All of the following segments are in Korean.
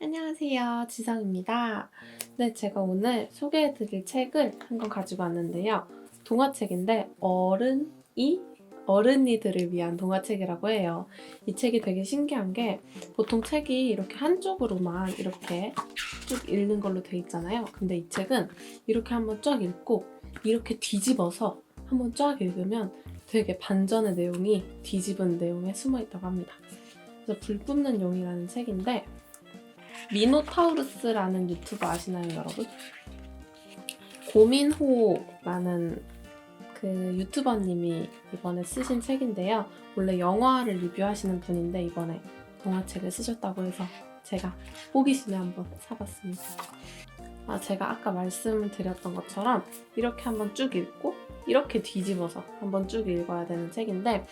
안녕하세요. 지성입니다. 네, 제가 오늘 소개해드릴 책을 한 권 가지고 왔는데요. 동화책인데 어른이 어른이들을 위한 동화책이라고 해요. 이 책이 되게 신기한 게 보통 책이 이렇게 한쪽으로만 이렇게 쭉 읽는 걸로 돼 있잖아요. 근데 이 책은 이렇게 한번 쫙 읽고 이렇게 뒤집어서 한번 쫙 읽으면 되게 반전의 내용이 뒤집은 내용에 숨어 있다고 합니다. 그래서 불 뿜는 용이라는 책인데 미노타우루스라는 유튜버 아시나요, 여러분? 고민호라는 그 유튜버님이 이번에 쓰신 책인데요. 원래 영화를 리뷰하시는 분인데 이번에 동화책을 쓰셨다고 해서 제가 호기심에 한번 사봤습니다. 아, 제가 아까 말씀드렸던 것처럼 이렇게 한번 쭉 읽고 이렇게 뒤집어서 한번 쭉 읽어야 되는 책인데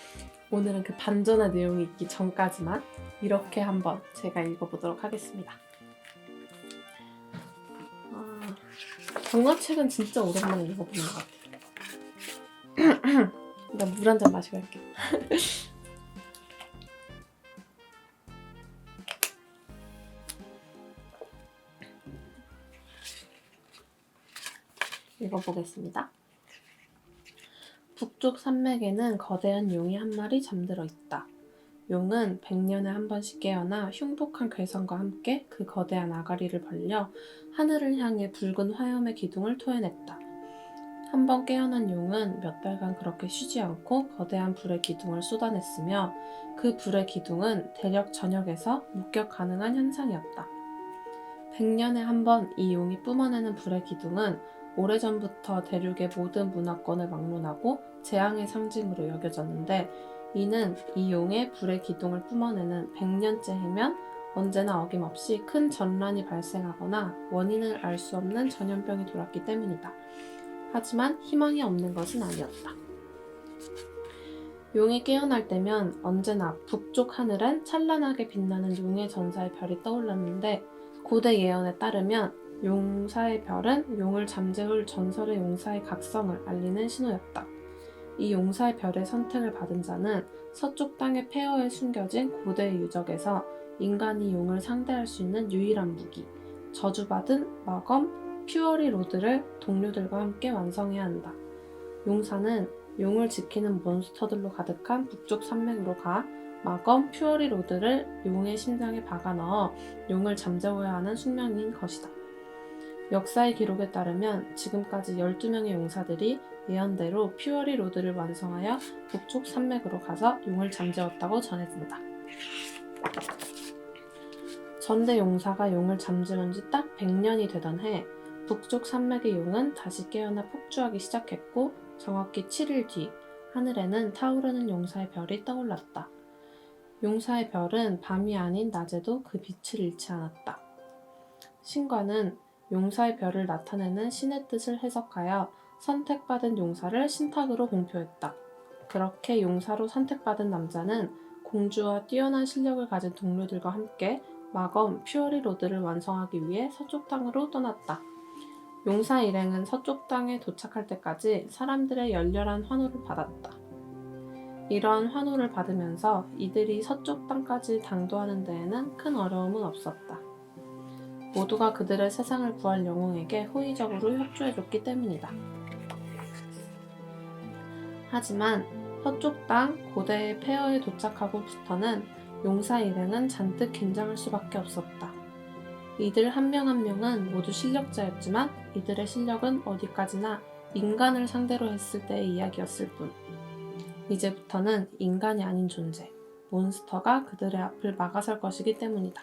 오늘은 그 반전의 내용이 있기 전까지만 이렇게 한번 제가 읽어보도록 하겠습니다. 아, 동화책은 진짜 오랜만에 읽어보는 것 같아요. 일단 물 한 잔 마시고 할게요. 읽어보겠습니다. 북쪽 산맥에는 거대한 용이 한 마리 잠들어 있다. 용은 100년에 한 번씩 깨어나 흉폭한 괴성과 함께 그 거대한 아가리를 벌려 하늘을 향해 붉은 화염의 기둥을 토해냈다. 한 번 깨어난 용은 몇 달간 그렇게 쉬지 않고 거대한 불의 기둥을 쏟아냈으며 그 불의 기둥은 대륙 전역에서 목격 가능한 현상이었다. 100년에 한 번 이 용이 뿜어내는 불의 기둥은 오래전부터 대륙의 모든 문화권을 막론하고 재앙의 상징으로 여겨졌는데 이는 이 용의 불의 기둥을 뿜어내는 100년째 해면 언제나 어김없이 큰 전란이 발생하거나 원인을 알 수 없는 전염병이 돌았기 때문이다. 하지만 희망이 없는 것은 아니었다. 용이 깨어날 때면 언제나 북쪽 하늘엔 찬란하게 빛나는 용의 전사의 별이 떠올랐는데 고대 예언에 따르면 용사의 별은 용을 잠재울 전설의 용사의 각성을 알리는 신호였다. 이 용사의 별의 선택을 받은 자는 서쪽 땅의 폐허에 숨겨진 고대 유적에서 인간이 용을 상대할 수 있는 유일한 무기, 저주받은 마검 퓨어리 로드를 동료들과 함께 완성해야 한다. 용사는 용을 지키는 몬스터들로 가득한 북쪽 산맥으로 가 마검 퓨어리 로드를 용의 심장에 박아 넣어 용을 잠재워야 하는 숙명인 것이다. 역사의 기록에 따르면 지금까지 12명의 용사들이 예언대로 퓨어리 로드를 완성하여 북쪽 산맥으로 가서 용을 잠재웠다고 전해진다. 전대 용사가 용을 잠재운 지 딱 100년이 되던 해 북쪽 산맥의 용은 다시 깨어나 폭주하기 시작했고 정확히 7일 뒤 하늘에는 타오르는 용사의 별이 떠올랐다. 용사의 별은 밤이 아닌 낮에도 그 빛을 잃지 않았다. 신과는 용사의 별을 나타내는 신의 뜻을 해석하여 선택받은 용사를 신탁으로 공표했다. 그렇게 용사로 선택받은 남자는 공주와 뛰어난 실력을 가진 동료들과 함께 마검 퓨어리 로드를 완성하기 위해 서쪽 땅으로 떠났다. 용사 일행은 서쪽 땅에 도착할 때까지 사람들의 열렬한 환호를 받았다. 이러한 환호를 받으면서 이들이 서쪽 땅까지 당도하는 데에는 큰 어려움은 없었다. 모두가 그들의 세상을 구할 영웅에게 호의적으로 협조해줬기 때문이다. 하지만 서쪽 땅 고대의 폐허에 도착하고부터는 용사 일행은 잔뜩 긴장할 수밖에 없었다. 이들 한 명 한 명은 모두 실력자였지만 이들의 실력은 어디까지나 인간을 상대로 했을 때의 이야기였을 뿐. 이제부터는 인간이 아닌 존재, 몬스터가 그들의 앞을 막아설 것이기 때문이다.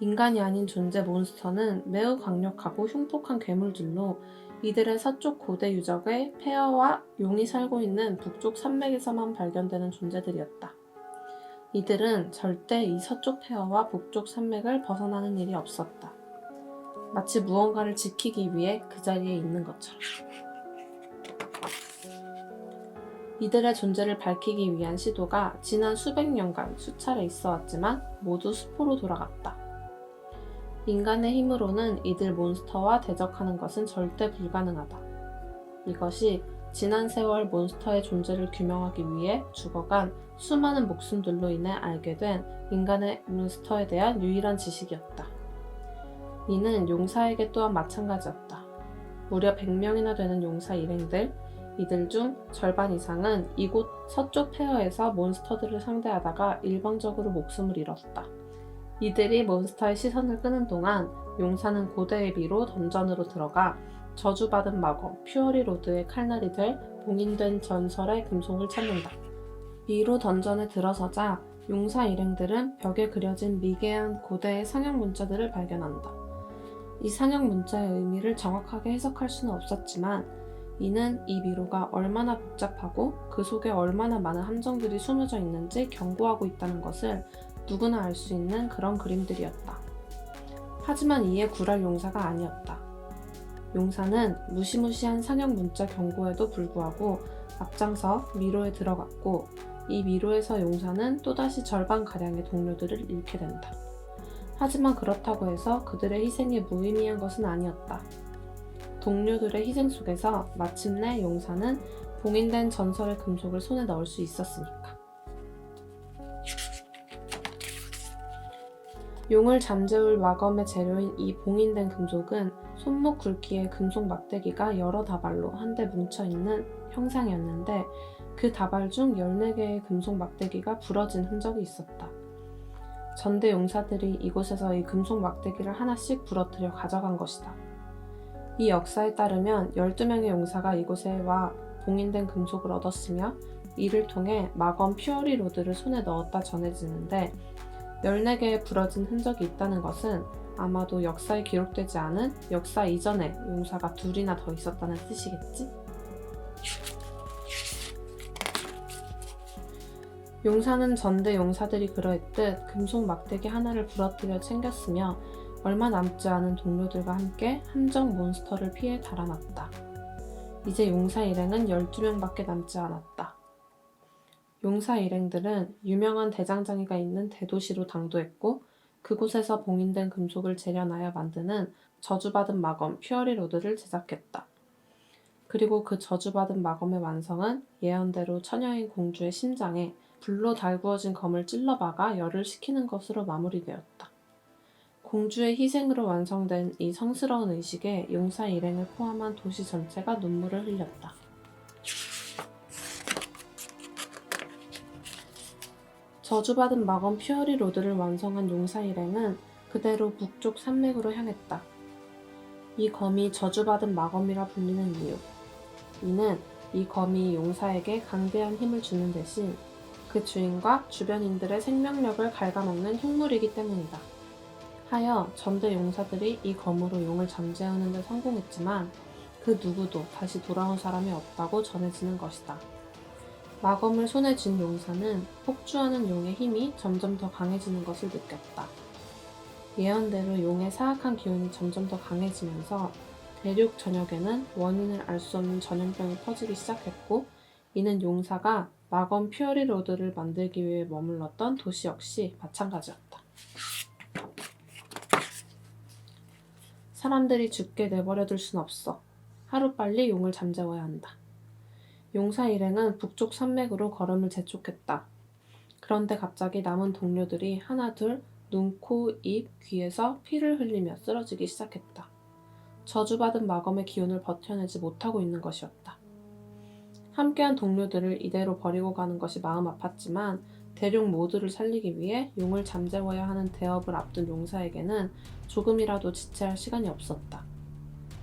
인간이 아닌 존재 몬스터는 매우 강력하고 흉폭한 괴물들로 이들의 서쪽 고대 유적의 폐허와 용이 살고 있는 북쪽 산맥에서만 발견되는 존재들이었다. 이들은 절대 이 서쪽 폐허와 북쪽 산맥을 벗어나는 일이 없었다. 마치 무언가를 지키기 위해 그 자리에 있는 것처럼. 이들의 존재를 밝히기 위한 시도가 지난 수백 년간 수차례 있어 왔지만 모두 수포로 돌아갔다. 인간의 힘으로는 이들 몬스터와 대적하는 것은 절대 불가능하다. 이것이 지난 세월 몬스터의 존재를 규명하기 위해 죽어간 수많은 목숨들로 인해 알게 된 인간의 몬스터에 대한 유일한 지식이었다. 이는 용사에게 또한 마찬가지였다. 무려 100명이나 되는 용사 일행들, 이들 중 절반 이상은 이곳 서쪽 페어에서 몬스터들을 상대하다가 일방적으로 목숨을 잃었다. 이들이 몬스터의 시선을 끄는 동안 용사는 고대의 미로 던전으로 들어가 저주받은 마검 퓨어리 로드의 칼날이 될 봉인된 전설의 금속을 찾는다. 미로 던전에 들어서자 용사 일행들은 벽에 그려진 미개한 고대의 상형 문자들을 발견한다. 이 상형 문자의 의미를 정확하게 해석할 수는 없었지만 이는 이 미로가 얼마나 복잡하고 그 속에 얼마나 많은 함정들이 숨어져 있는지 경고하고 있다는 것을 누구나 알 수 있는 그런 그림들이었다. 하지만 이에 굴할 용사가 아니었다. 용사는 무시무시한 상형 문자 경고에도 불구하고 앞장서 미로에 들어갔고 이 미로에서 용사는 또다시 절반가량의 동료들을 잃게 된다. 하지만 그렇다고 해서 그들의 희생이 무의미한 것은 아니었다. 동료들의 희생 속에서 마침내 용사는 봉인된 전설의 금속을 손에 넣을 수 있었으니까. 용을 잠재울 마검의 재료인 이 봉인된 금속은 손목 굵기의 금속 막대기가 여러 다발로 한데 뭉쳐있는 형상이었는데 그 다발 중 14개의 금속 막대기가 부러진 흔적이 있었다. 전대 용사들이 이곳에서 이 금속 막대기를 하나씩 부러뜨려 가져간 것이다. 이 역사에 따르면 12명의 용사가 이곳에 와 봉인된 금속을 얻었으며 이를 통해 마검 퓨어리 로드를 손에 넣었다 전해지는데 14개의 부러진 흔적이 있다는 것은 아마도 역사에 기록되지 않은 역사 이전에 용사가 둘이나 더 있었다는 뜻이겠지? 용사는 전대 용사들이 그러했듯 금속 막대기 하나를 부러뜨려 챙겼으며 얼마 남지 않은 동료들과 함께 함정 몬스터를 피해 달아났다. 이제 용사 일행은 12명밖에 남지 않았다. 용사 일행들은 유명한 대장장이가 있는 대도시로 당도했고 그곳에서 봉인된 금속을 재련하여 만드는 저주받은 마검 퓨어리 로드를 제작했다. 그리고 그 저주받은 마검의 완성은 예언대로 처녀인 공주의 심장에 불로 달구어진 검을 찔러박아 열을 식히는 것으로 마무리되었다. 공주의 희생으로 완성된 이 성스러운 의식에 용사 일행을 포함한 도시 전체가 눈물을 흘렸다. 저주받은 마검 퓨어리 로드를 완성한 용사 일행은 그대로 북쪽 산맥으로 향했다. 이 검이 저주받은 마검이라 불리는 이유. 이는 이 검이 용사에게 강대한 힘을 주는 대신 그 주인과 주변인들의 생명력을 갉아먹는 흉물이기 때문이다. 하여 전대 용사들이 이 검으로 용을 잠재우는 데 성공했지만 그 누구도 다시 돌아온 사람이 없다고 전해지는 것이다. 마검을 손에 쥔 용사는 폭주하는 용의 힘이 점점 더 강해지는 것을 느꼈다. 예언대로 용의 사악한 기운이 점점 더 강해지면서 대륙 전역에는 원인을 알 수 없는 전염병이 퍼지기 시작했고 이는 용사가 마검 퓨어리 로드를 만들기 위해 머물렀던 도시 역시 마찬가지였다. 사람들이 죽게 내버려둘 순 없어. 하루빨리 용을 잠재워야 한다. 용사 일행은 북쪽 산맥으로 걸음을 재촉했다. 그런데 갑자기 남은 동료들이 하나둘 눈, 코, 입, 귀에서 피를 흘리며 쓰러지기 시작했다. 저주받은 마검의 기운을 버텨내지 못하고 있는 것이었다. 함께한 동료들을 이대로 버리고 가는 것이 마음 아팠지만 대륙 모두를 살리기 위해 용을 잠재워야 하는 대업을 앞둔 용사에게는 조금이라도 지체할 시간이 없었다.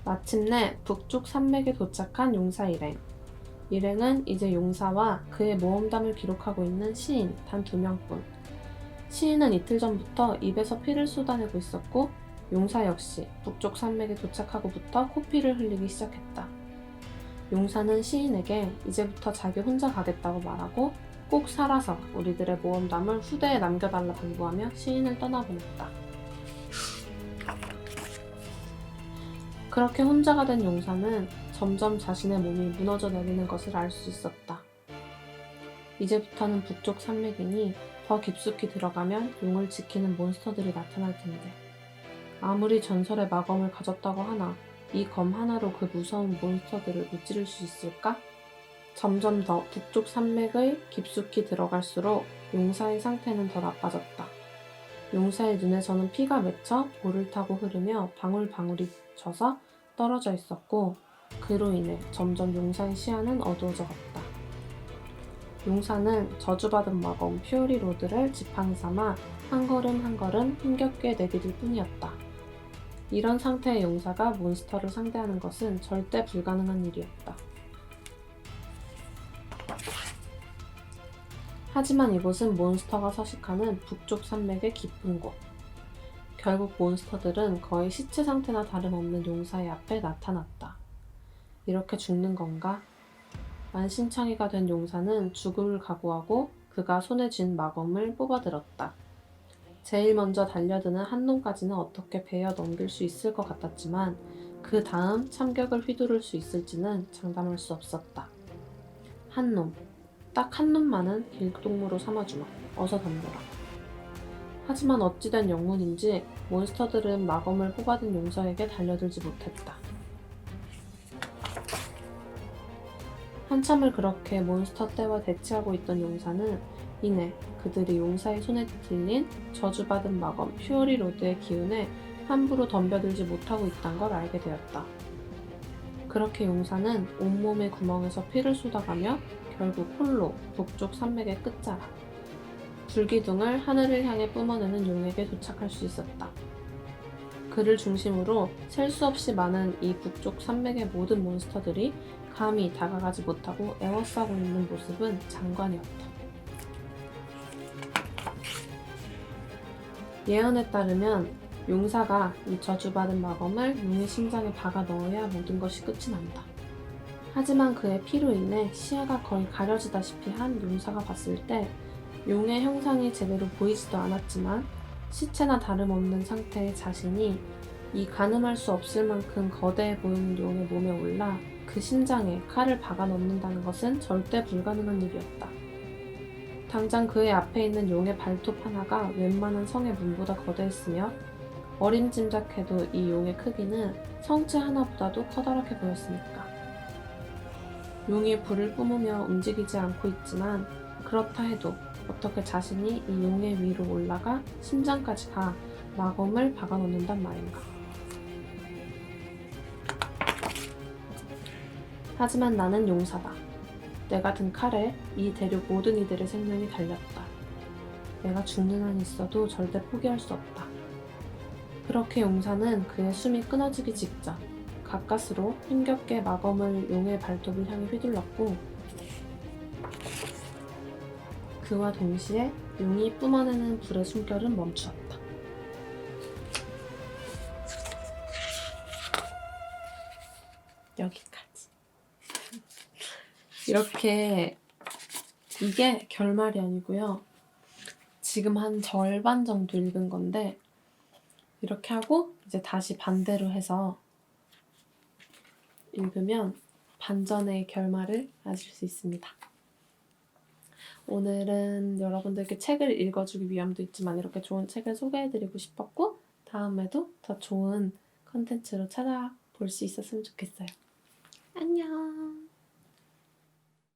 마침내 북쪽 산맥에 도착한 용사 일행. 일행은 이제 용사와 그의 모험담을 기록하고 있는 시인 단 두 명뿐. 시인은 이틀 전부터 입에서 피를 쏟아내고 있었고 용사 역시 북쪽 산맥에 도착하고부터 코피를 흘리기 시작했다. 용사는 시인에게 이제부터 자기 혼자 가겠다고 말하고 꼭 살아서 우리들의 모험담을 후대에 남겨달라 당부하며 시인을 떠나보냈다. 그렇게 혼자가 된 용사는 점점 자신의 몸이 무너져 내리는 것을 알 수 있었다. 이제부터는 북쪽 산맥이니 더 깊숙이 들어가면 용을 지키는 몬스터들이 나타날 텐데. 아무리 전설의 마검을 가졌다고 하나 이 검 하나로 그 무서운 몬스터들을 무찌를 수 있을까? 점점 더 북쪽 산맥의 깊숙이 들어갈수록 용사의 상태는 더 나빠졌다. 용사의 눈에서는 피가 맺혀 볼을 타고 흐르며 방울방울이 져서 떨어져 있었고 그로 인해 점점 용사의 시야는 어두워져 갔다. 용사는 저주받은 마검 퓨어리 로드를 지팡이 삼아 한 걸음 한 걸음 힘겹게 내디딜 뿐이었다. 이런 상태의 용사가 몬스터를 상대하는 것은 절대 불가능한 일이었다. 하지만 이곳은 몬스터가 서식하는 북쪽 산맥의 깊은 곳. 결국 몬스터들은 거의 시체 상태나 다름없는 용사의 앞에 나타났다. 이렇게 죽는 건가? 만신창이가 된 용사는 죽음을 각오하고 그가 손에 쥔 마검을 뽑아들었다. 제일 먼저 달려드는 한 놈까지는 어떻게 베어 넘길 수 있을 것 같았지만 그 다음 참격을 휘두를 수 있을지는 장담할 수 없었다. 한 놈, 딱 한 놈만은 길동무로 삼아주마. 어서 덤벼라. 하지만 어찌된 영문인지 몬스터들은 마검을 뽑아든 용사에게 달려들지 못했다. 한참을 그렇게 몬스터 떼와 대치하고 있던 용사는 이내 그들이 용사의 손에 들린 저주받은 마검 퓨어리 로드의 기운에 함부로 덤벼들지 못하고 있다는 걸 알게 되었다. 그렇게 용사는 온몸의 구멍에서 피를 쏟아가며 결국 홀로 북쪽 산맥의 끝자락 불기둥을 하늘을 향해 뿜어내는 용에게 도착할 수 있었다. 그를 중심으로 셀 수 없이 많은 이 북쪽 산맥의 모든 몬스터들이 감히 다가가지 못하고 애워싸고 있는 모습은 장관이었다. 예언에 따르면 용사가 이 저주받은 마검을 용의 심장에 박아 넣어야 모든 것이 끝이 난다. 하지만 그의 피로 인해 시야가 거의 가려지다시피 한 용사가 봤을 때 용의 형상이 제대로 보이지도 않았지만 시체나 다름없는 상태의 자신이 이 가늠할 수 없을 만큼 거대해 보이는 용의 몸에 올라 그 심장에 칼을 박아 넣는다는 것은 절대 불가능한 일이었다. 당장 그의 앞에 있는 용의 발톱 하나가 웬만한 성의 문보다 거대했으며 어림짐작해도 이 용의 크기는 성체 하나보다도 커다랗게 보였으니까. 용이 불을 뿜으며 움직이지 않고 있지만 그렇다 해도 어떻게 자신이 이 용의 위로 올라가 심장까지 가 마검을 박아 놓는단 말인가. 하지만 나는 용사다. 내가 든 칼에 이 대륙 모든 이들의 생명이 달렸다. 내가 죽는 한 있어도 절대 포기할 수 없다. 그렇게 용사는 그의 숨이 끊어지기 직전 가까스로 힘겹게 마검을 용의 발톱을 향해 휘둘렀고 그와 동시에 용이 뿜어내는 불의 숨결은 멈추었다. 여기까지. 이렇게 이게 결말이 아니고요. 지금 한 절반 정도 읽은 건데 이렇게 하고 이제 다시 반대로 해서 읽으면 반전의 결말을 아실 수 있습니다. 오늘은 여러분들께 책을 읽어주기 위함도 있지만 이렇게 좋은 책을 소개해드리고 싶었고 다음에도 더 좋은 컨텐츠로 찾아볼 수 있었으면 좋겠어요. 안녕.